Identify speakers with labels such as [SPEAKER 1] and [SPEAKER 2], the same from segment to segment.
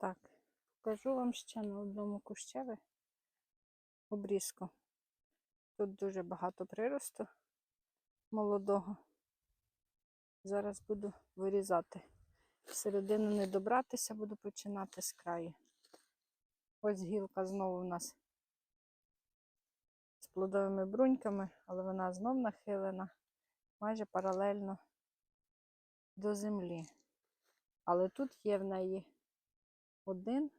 [SPEAKER 1] Так, покажу вам ще на одному кущеві обрізку. Тут дуже багато приросту молодого. Зараз буду вирізати. Всередину не добратися, буду починати з краю. Ось гілка знову у нас з плодовими бруньками, але вона знов нахилена майже паралельно до землі. Але тут є в неї один,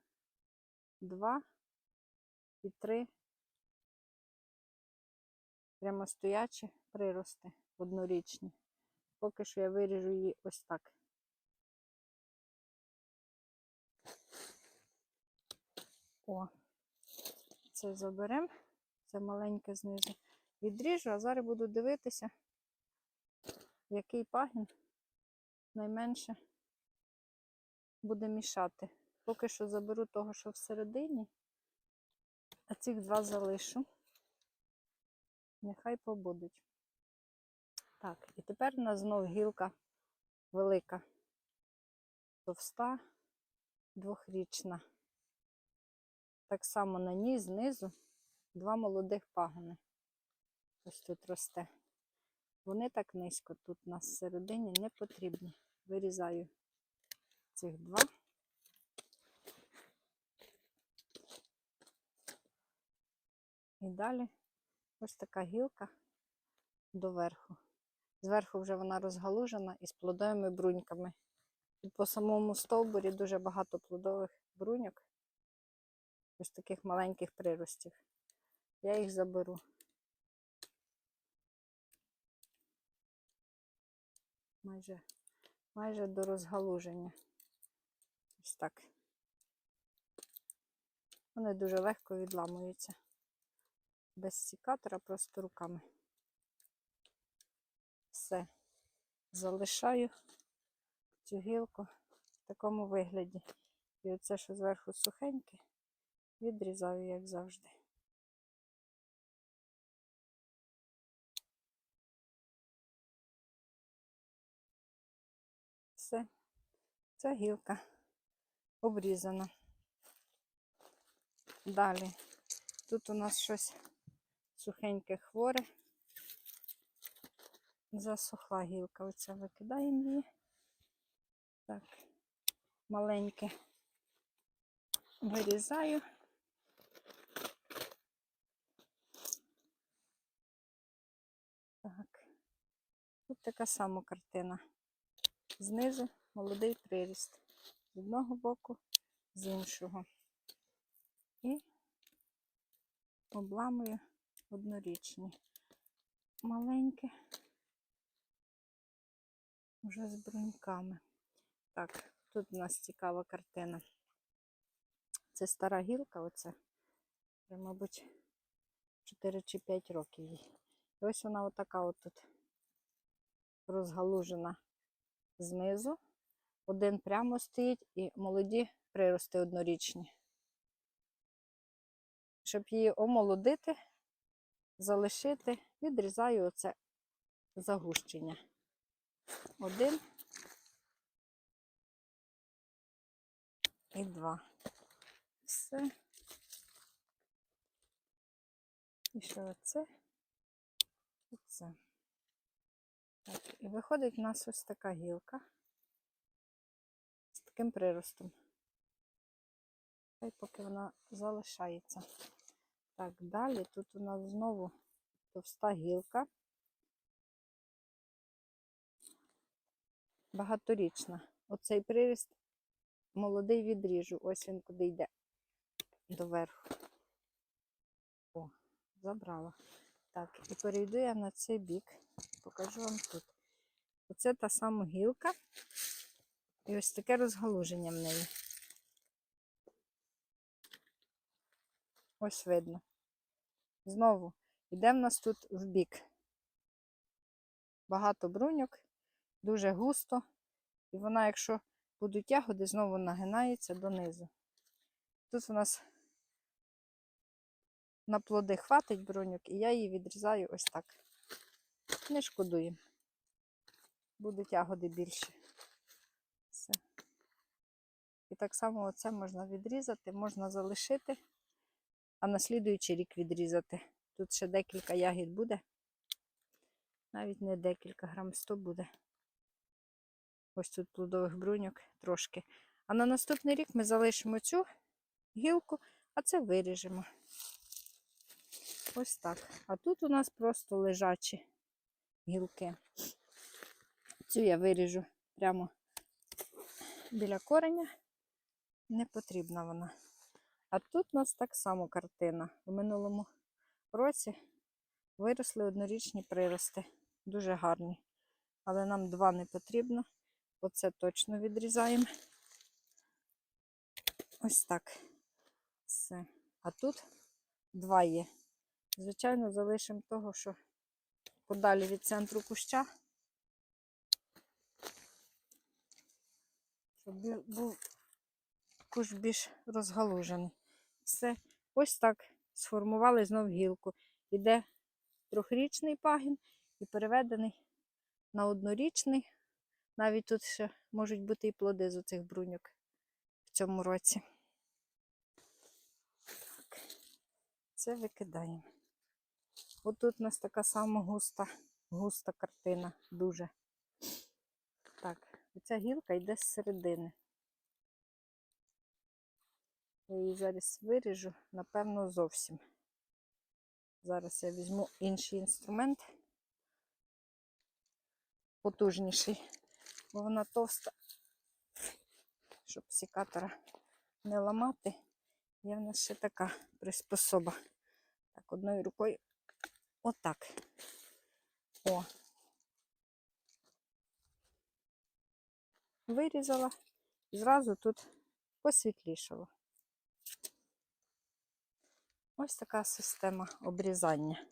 [SPEAKER 1] два і три прямостоячі прирости однорічні. Поки що я виріжу її ось так. О, це заберемо, це маленьке знизу. Відріжу, а зараз буду дивитися, який пагін найменше буде мішати. Поки що заберу того, що всередині, а цих два залишу. Нехай побудуть. Так, і тепер у нас знов гілка велика, товста, двохрічна. Так само на ній знизу два молодих пагони. Ось тут росте. Вони так низько тут у нас всередині не потрібні. Вирізаю цих два. І далі ось така гілка доверху. Зверху вже вона розгалужена із плодовими бруньками. І по самому стовбурі дуже багато плодових бруньок. Ось таких маленьких приростів. Я їх заберу. Майже, майже до розгалуження. Ось так. Вони дуже легко відламуються. Без сікатора, просто руками. Все. Залишаю цю гілку в такому вигляді. І оце, що зверху сухеньке, відрізаю, як завжди. Все, ця гілка обрізана. Далі тут у нас щось сухеньке хворе. Засохла гілка. Оця викидаємо її. Так, маленьке вирізаю. Так, тут така сама картина. Знизу молодий приріст. З одного боку, з іншого. І обламую однорічні. Маленьке, вже з бруньками. Так, тут у нас цікава картина. Це стара гілка, оце, вже, мабуть, 4 чи 5 років їй. І ось вона отака от тут розгалужена знизу. Один прямо стоїть і молоді прирости однорічні. Щоб її омолодити, залишити, відрізаю оце загущення. Один і два. Все. І ще оце, оце. Так, і виходить у нас ось така гілка з таким приростом. Хай поки вона залишається. Так, далі тут у нас знову товста гілка. Багаторічна. Оцей приріст молодий відріжу. Ось він куди йде доверху. О, забрала. Так, і перейду я на цей бік. Покажу вам тут. Оце та сама гілка. І ось таке розгалуження в неї. Ось видно. Знову йде в нас тут в бік. Багато бруньок, дуже густо. І вона, якщо будуть ягоди, знову нагинається донизу. Тут у нас на плоди хватить бруньок, і я її відрізаю ось так. Не шкодую. Будуть ягоди більше. Все. І так само оце можна відрізати, можна залишити, а на слідуючий рік відрізати. Тут ще декілька ягід буде. Навіть не декілька, грам 100 буде. Ось тут плодових бруньок трошки. А на наступний рік ми залишимо цю гілку, а це виріжемо. Ось так. А тут у нас просто лежачі гілки. Цю я виріжу прямо біля кореня. Не потрібна вона. А тут у нас так само картина. У минулому році виросли однорічні прирости. Дуже гарні. Але нам два не потрібно. Оце точно відрізаємо. Ось так. Все. А тут два є. Звичайно, залишимо того, що подалі від центру куща. Щоб був кущ більш розгалужений. Все. Ось так сформували знов гілку. Іде трьохрічний пагін і переведений на однорічний. Навіть тут ще можуть бути і плоди з оцих бруньок в цьому році. Так. Це викидаємо. Отут у нас така сама густа, густа картина, дуже. Так, оця гілка йде з середини. Я її зараз виріжу, напевно, зовсім. Зараз я візьму інший інструмент, потужніший, бо вона товста, щоб секатора не ламати. Є в нас ще така приспособа. Так, одною рукою отак. О. Вирізала і зразу тут посвітлішало. Ось така система обрізання.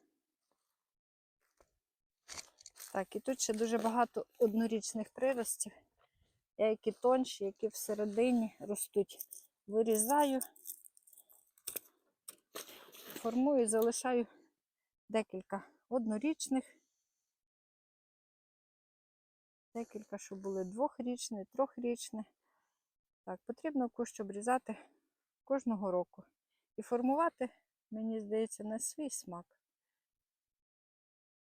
[SPEAKER 1] Так, і тут ще дуже багато однорічних приростів. Я які тонші, які всередині ростуть. Вирізаю, формую, залишаю декілька однорічних, декілька, щоб були двохрічні, трьохрічні. Так, потрібно кущ обрізати кожного року. І формувати, мені здається, на свій смак.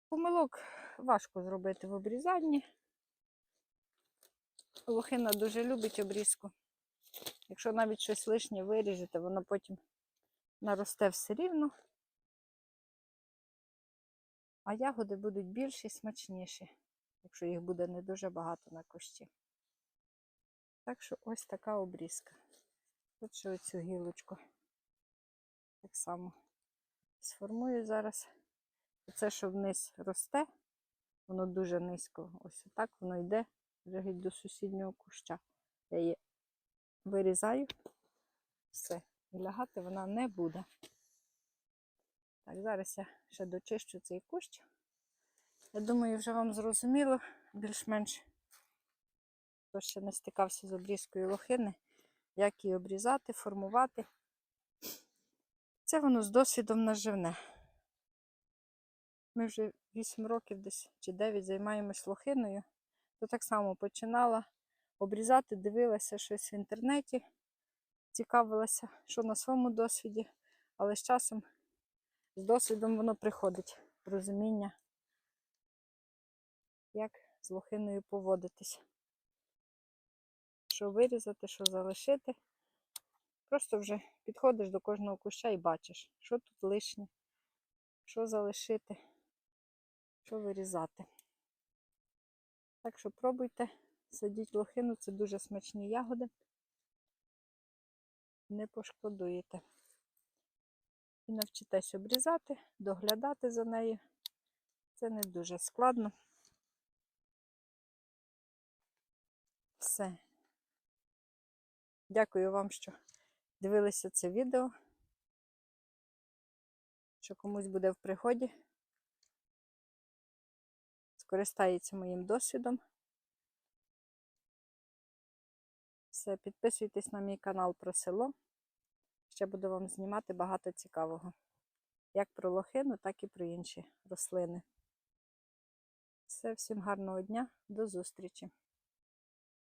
[SPEAKER 1] Помилок важко зробити в обрізанні. Лохина дуже любить обрізку. Якщо навіть щось лишнє виріжете, воно потім наросте все рівно. А ягоди будуть більші, смачніші, якщо їх буде не дуже багато на кущі. Так що ось така обрізка. Ще оцю гілочку так само сформую зараз. Оце, що вниз росте, воно дуже низько. Ось так воно йде вже до сусіднього куща. Я її вирізаю, все, і лягати вона не буде. Так, зараз я ще дочищу цей кущ. Я думаю, вже вам зрозуміло, більш-менш, хто ще не стикався з обрізкою лохини, як її обрізати, формувати. Це воно з досвідом наживне. Ми вже 8 років десь чи 9 займаємось лохиною, то так само починала обрізати, дивилася щось в інтернеті, цікавилася, що на своєму досвіді, але з часом, з досвідом воно приходить розуміння, як з лохиною поводитись. Що вирізати, що залишити. Просто вже підходиш до кожного куща і бачиш, що тут лишнє, що залишити, що вирізати. Так що пробуйте, садіть лохину, це дуже смачні ягоди. Не пошкодуєте. І навчитесь обрізати, доглядати за нею. Це не дуже складно. Все. Дякую вам, що дивилися це відео. Що комусь буде в пригоді. Скористається моїм досвідом. Все, підписуйтесь на мій канал про село. Ще буду вам знімати багато цікавого. Як про лохину, так і про інші рослини. Все, всім гарного дня, до зустрічі!